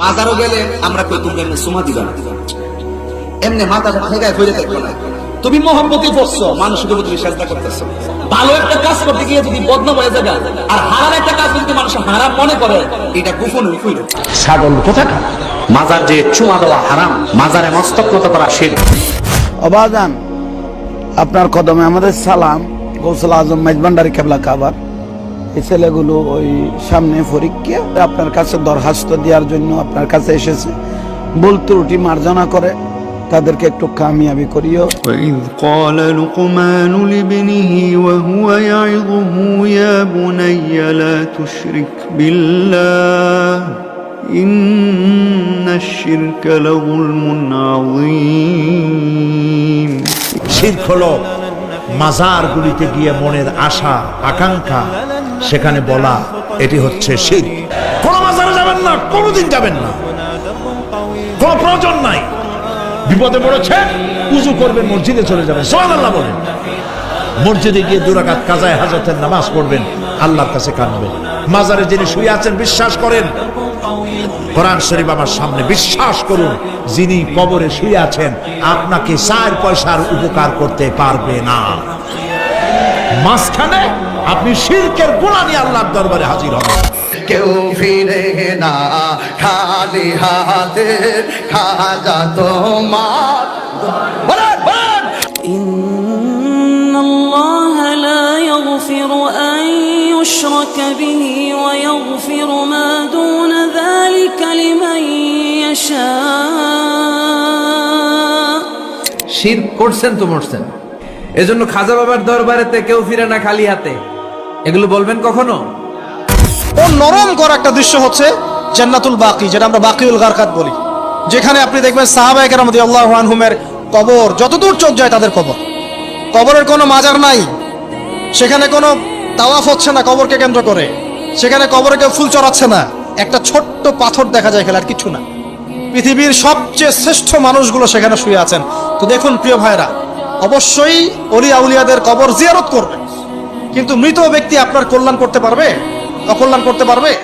মাজারও গেলে আমরা কই তুমি এমনি সুমা দিবা না? এমনি মাথাটা ঠেকায় ফিরে থাকবে না। তুমি মহব্বতি পড়ছো মানুষের চেষ্টা করতেছো। ভালো একটা কাজ করতে গিয়ে যদি বদনাম হয়ে যাবে আর হারাম একটা কাজ যদি মানুষ হারাম মনে করে এটা গোপন ছাগল কোথাকার? মাজার যে চুমা দেওয়া হারাম মাজারে মস্তক নত করা শির। অবাদান আপনার কদমে আমাদের সালাম গৌসল আজম মেজবান্ডারি কেবলা কাবার। এই ছেলেগুলো ওই সামনে পরীক্ষা আপনার কাছে দরখাস্ত দেওয়ার জন্য আপনার কাছে এসেছে ভুল ত্রুটি মার্জনা করে তাদেরকে একটু কামিয়াবি করিও وإذ قال لقمان لابنه وهو يعظه يا بني لا تشرك بالله إن الشرك لظلم عظيم শির্ক হলো মাজারগুলিতে গিয়ে মনের আশা, আকাঙ্ক্ষা, সেখানে বলা, এটি হচ্ছে শির। কোন মাজারে যাবেন না, কোনদিন যাবেন না। কোন প্রয়োজন নাই। বিপদে পড়েছে, উজু করবেন মসজিদে চলে যাবেন সোহানাল্লাহ বলেন। মসজিদে গিয়ে দুরাকাত কাজায় হাজতের নামাজ পড়বেন, আল্লাহর কাছে কাঁদবেন। মাজারে যিনি শুয়ে আছেন, বিশ্বাস করেন। কোরআন শরীফ আমার সামনে বিশ্বাস করুন, যিনি কবরে শুয়ে আছেন, আপনাকে চার পয়সার উপকার করতে পারবে না। মাঝখানে আপনি শিরকের গোলা নিয়ে আল্লাহর দরবারে হাজির হবেন। কেউ ফিরে না, খালি হাতে খাজা তোমার يشرك به ويغفر ما دون ذلك لمن يشاء শির করছেন তো মরছেন এজন্য খাজা বাবার দরবারেতে কেউ ফিরে না খালি হাতে এগুলো বলবেন কখনো ও নরম করা একটা দৃশ্য হচ্ছে জান্নাতুল বাকি যেটা আমরা বাকিউল গারকাত বলি যেখানে আপনি দেখবেন সাহাবায়ে কেরাম রাদিয়াল্লাহু আনহুমের কবর যতদূর চোখ যায় তাদের কবর কবরের কোনো মাজার নাই সেখানে কোনো তাওয়াফ হচ্ছে না, কবরকে কেন্দ্র করে। সেখানে কবরে কেউ ফুল চড়াচ্ছে না। একটা ছোট্ট পাথর দেখা যায় খেলে আর কিছু না। পৃথিবীর সবচেয়ে শ্রেষ্ঠ মানুষগুলো সেখানে শুয়ে আছেন। তো দেখুন, প্রিয় ভাইরা অবশ্যই অলি আউলিয়াদের কবর জিয়ারত করবে। কিন্তু মৃত ব্যক্তি আপনার কল্যাণ করতে পারবে? অকল্যাণ করতে পারবে?